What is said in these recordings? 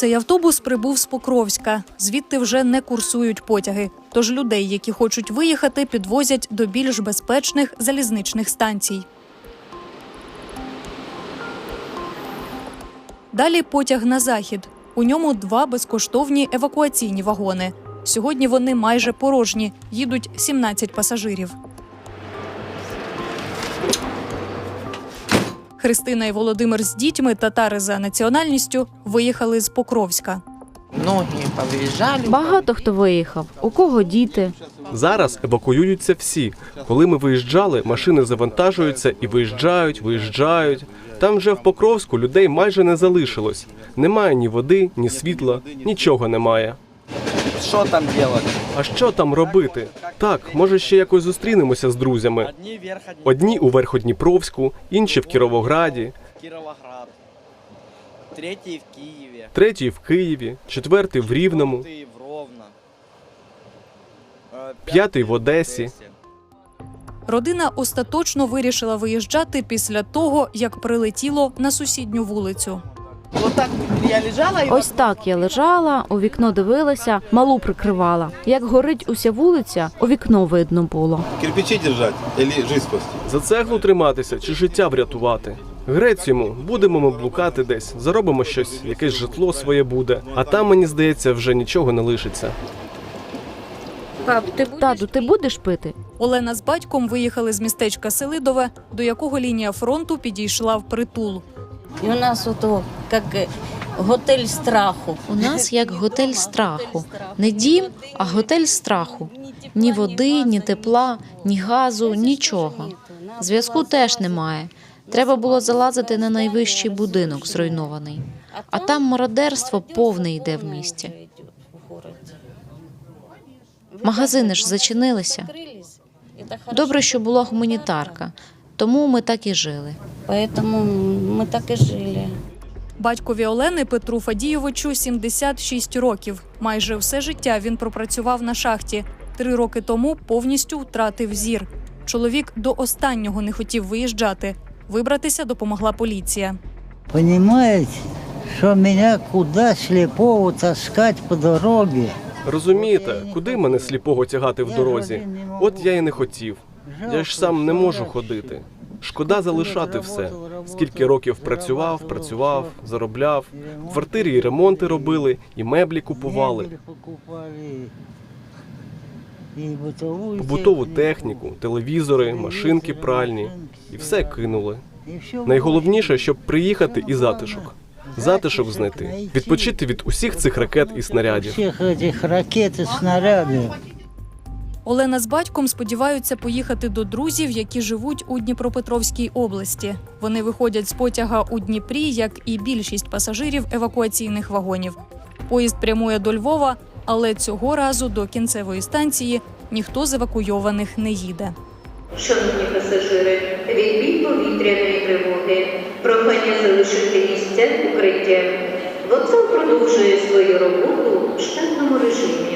Цей автобус прибув з Покровська. Звідти вже не курсують потяги. Тож людей, які хочуть виїхати, підвозять до більш безпечних залізничних станцій. Далі потяг на захід. У ньому два безкоштовні евакуаційні вагони. Сьогодні вони майже порожні. Їдуть 17 пасажирів. Христина і Володимир з дітьми татари за національністю виїхали з Покровська. Многие повыезжали. Багато хто виїхав. У кого діти? Зараз евакуюються всі. Коли ми виїжджали, машини завантажуються і виїжджають, виїжджають. Там вже в Покровську людей майже не залишилось. Немає ні води, ні світла, нічого немає. Что там делать? А що там робити? Так, може ще якось зустрінемося з друзями. Одні у Верходніпровську, інші в Кіровограді, в Кировоград. Третий в Киеве. третій в Києві, четвертий в Рівному. Четвертый в Ровно. П'ятий в Одесі. Родина остаточно вирішила виїжджати після того, як прилетіло на сусідню вулицю. Вот так я лежала и Ось так я лежала, у вікно дивилася, малу прикривала. Як горить уся вулиця, у вікно видно було. Кирпичи держать или жизнь спасти? За цеглу триматися чи життя врятувати? Грець йому, будемо ми блукати десь, заробимо щось, якесь житло своє буде. А там, мені здається, вже нічого не лишиться. Тату, ти будеш пити? Олена з батьком виїхали з містечка Селидове, до якого лінія фронту підійшла в притул. І у нас ото як е, готель страху. У нас як готель страху. Не дім, а готель страху. Ні води, ні тепла, ні газу, нічого. Зв'язку теж немає. Треба було залазити на найвищий будинок, зруйнований. А там мародерство повне йде в місті. Магазини ж зачинилися. Добре, що була гуманітарка, тому ми так і жили. Поэтому ми так і жили. Батькові Олени Петру Фадійовичу 76 років. Майже все життя він пропрацював на шахті. Три роки тому повністю втратив зір. Чоловік до останнього не хотів виїжджати. Вибратися допомогла поліція. Понимаете, что меня куда слепого таскать по дороге? Розумієте, куди мене сліпого тягати в дорозі? От я і не хотів. Я ж сам не можу ходити. Шкода залишати все. Скільки років працював, працював, заробляв. В квартирі і ремонти робили, і меблі купували, Мебель покупали, и бытовую побутову техніку, телевізори, машинки пральні. І все кинули. И всё Найголовніше, щоб приїхати і затишок. Затишок знайти, відпочити від усіх цих ракет і снарядів. Всех этих ракет и снарядов. Олена з батьком сподіваються поїхати до друзів, які живуть у Дніпропетровській області. Вони виходять з потяга у Дніпрі, як і більшість пасажирів евакуаційних вагонів. Поїзд прямує до Львова, але цього разу до кінцевої станції ніхто з евакуйованих не їде. Шановні пасажири, відбій повітряної тривоги. Прохання залишити місця укриття. Вокзал продовжує свою роботу в штатному режимі.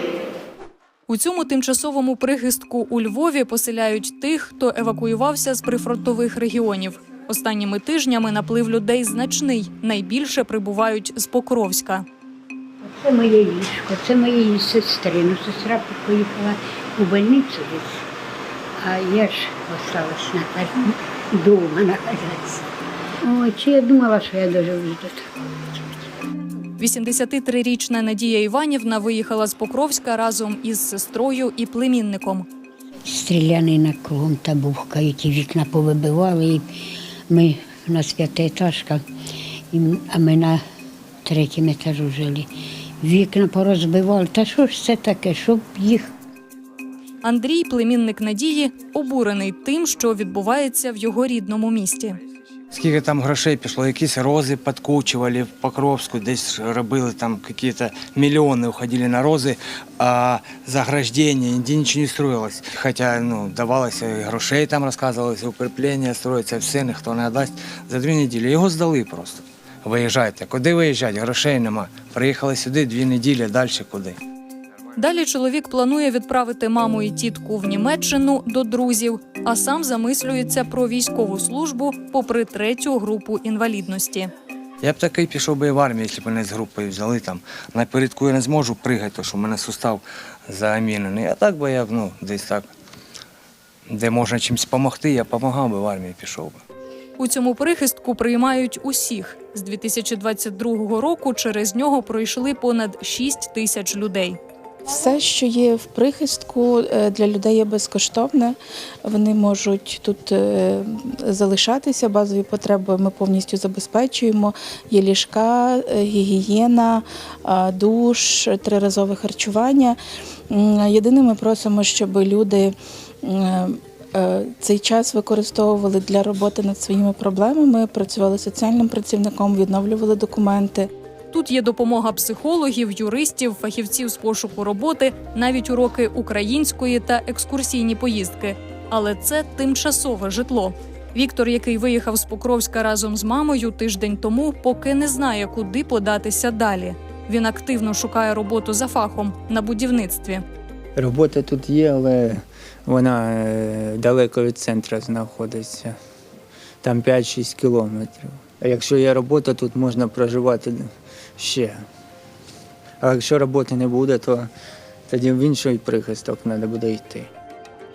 У цьому тимчасовому прихистку у Львові поселяють тих, хто евакуювався з прифронтових регіонів. Останніми тижнями наплив людей значний. Найбільше прибувають з Покровська. Це моє ліжко, це моєї сестри. Ну, сестра поїхала у больницю десь, а я ж осталась на вдома на хазяйстві. Ой, чи я думала, що я доживу до того. 83-річна Надія Іванівна виїхала з Покровська разом із сестрою і племінником. Стрілянина кругом та бухкають, і вікна повибивали. І ми у нас п'ятиэтажка, а ми на третьому етажу жили. Вікна порозбивали. Та що ж це таке, щоб їх Андрій, племінник Надії, обурений тим, що відбувається в його рідному місті. Скільки там грошей пішло, якісь рози підкучували в Покровську, десь робили там якісь мільйони уходили на рози, а заграждення, ніде нічого не строїлось. Хоча ну, давалося грошей там розказувалося, укріплення строїться, все, ніхто не дасть. За дві неділі його здали просто. Виїжджайте. Куди виїжджати? Грошей нема. Приїхали сюди дві неділі, далі куди. Далі чоловік планує відправити маму і тітку в Німеччину до друзів, а сам замислюється про військову службу попри третю групу інвалідності. Я б такий пішов би в армію, якщо б мене з групою взяли там. Напередку я не зможу пригати, що в мене сустав замінений. А так би я б, ну, десь так, де можна чимось допомогти, я допомагав би в армію пішов би. У цьому прихистку приймають усіх. З 2022 року через нього пройшли понад 6 тисяч людей. Все, що є в прихистку, е, для людей є безкоштовне. Вони можуть тут е, залишатися. Базові потреби ми повністю забезпечуємо. Є ліжка, е, гігієна, душ, триразове харчування. Єдине, ми просимо, щоб люди. Цей час використовували для роботи над своїми проблемами, працювали соціальним працівником, відновлювали документи. Тут є допомога психологів, юристів, фахівців з пошуку роботи, навіть уроки української та екскурсійні поїздки. Але це тимчасове житло. Віктор, який виїхав з Покровська разом з мамою тиждень тому, поки не знає, куди податися далі. Він активно шукає роботу за фахом на будівництві. Робота тут є, але вона е, далеко від центру знаходиться. Там 5-6 кілометрів. А якщо є робота, тут можна проживати ще. А якщо роботи не буде, то тоді в інший прихисток треба буде йти.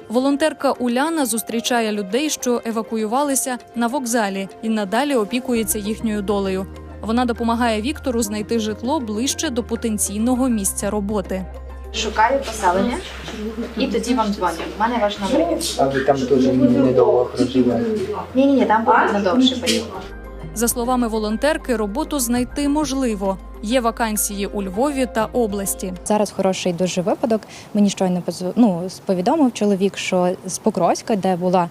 Волонтерка Уляна зустрічає людей, що евакуювалися на вокзалі, і надалі опікується їхньою долею. Вона допомагає Віктору знайти житло ближче до потенційного місця роботи. Шукаю поселення і тоді вам дзвоню. У мене ваш номер. А ви там теж недовго проживаєте. Ні, ні, ні, там потрібно довше поїхати. За словами волонтерки, роботу знайти можливо. Є вакансії у Львові та області. Зараз хороший дуже випадок. Мені щойно ну, повідомив чоловік, що з Покровська, де була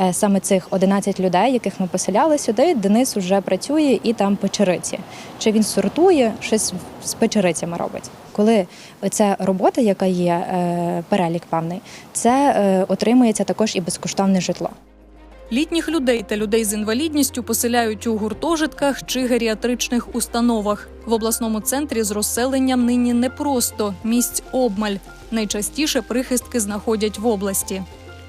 е, саме цих 11 людей, яких ми поселяли сюди, Денис вже працює і там печериці. Чи він сортує, щось з печерицями робить. Коли ця робота, яка є, е, перелік певний, це е, отримується також і безкоштовне житло. Літніх людей та людей з інвалідністю поселяють у гуртожитках чи геріатричних установах. В обласному центрі з розселенням нині непросто місць обмаль. Найчастіше прихистки знаходять в області.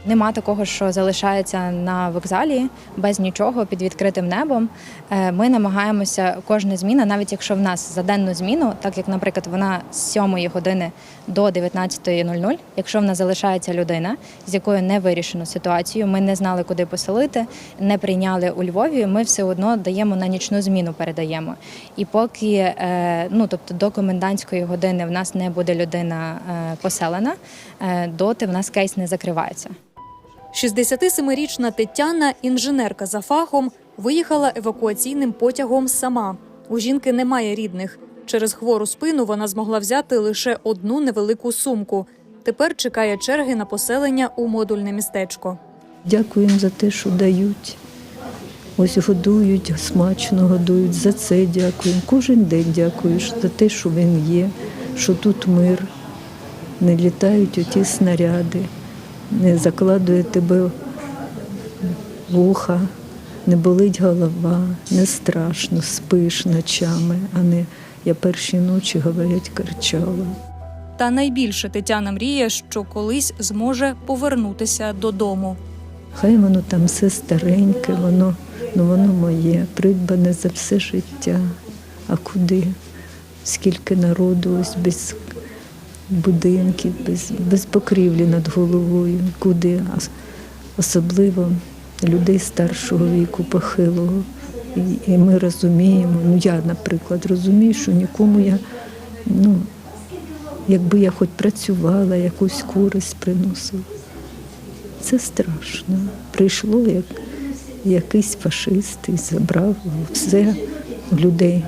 Нема такого, що залишається на вокзалі без нічого під відкритим небом. Е, Ми намагаємося кожна зміна, навіть якщо в нас за денну зміну, так як, наприклад, вона з 7 години до 19.00, якщо в нас залишається людина, з якою не вирішено ситуацію, ми не знали, куди поселити, не прийняли у Львові. Ми все одно даємо на нічну зміну, передаємо. І поки е, ну тобто до комендантської години в нас не буде людина е, поселена, доти в нас кейс не закривається. 67-річна Тетяна, інженерка за фахом, виїхала евакуаційним потягом сама. У жінки немає рідних. Через хвору спину вона змогла взяти лише одну невелику сумку. Тепер чекає черги на поселення у модульне містечко. Дякуємо за те, що дають. Ось годують, смачно годують. За це дякуємо. Кожен день дякуєш за те, що він є, що тут мир. Не літають оті снаряди, не закладує тебе вуха, не болить голова, не страшно, спиш ночами, а не я перші ночі, говорять, кричала. Та найбільше Тетяна мріє, що колись зможе повернутися додому. Хай воно там все стареньке, воно, ну воно моє, придбане за все життя. А куди? Скільки народу ось без будинків, без, без покрівлі над головою, куди? Особливо людей старшого віку, похилого. І, і ми розуміємо, ну я, наприклад, розумію, що нікому я, ну, якби я хоч працювала, якусь користь приносила. Це страшно. Прийшло як якийсь фашист і забрав все людей.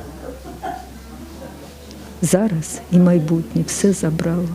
Зараз і майбутнє все забрало.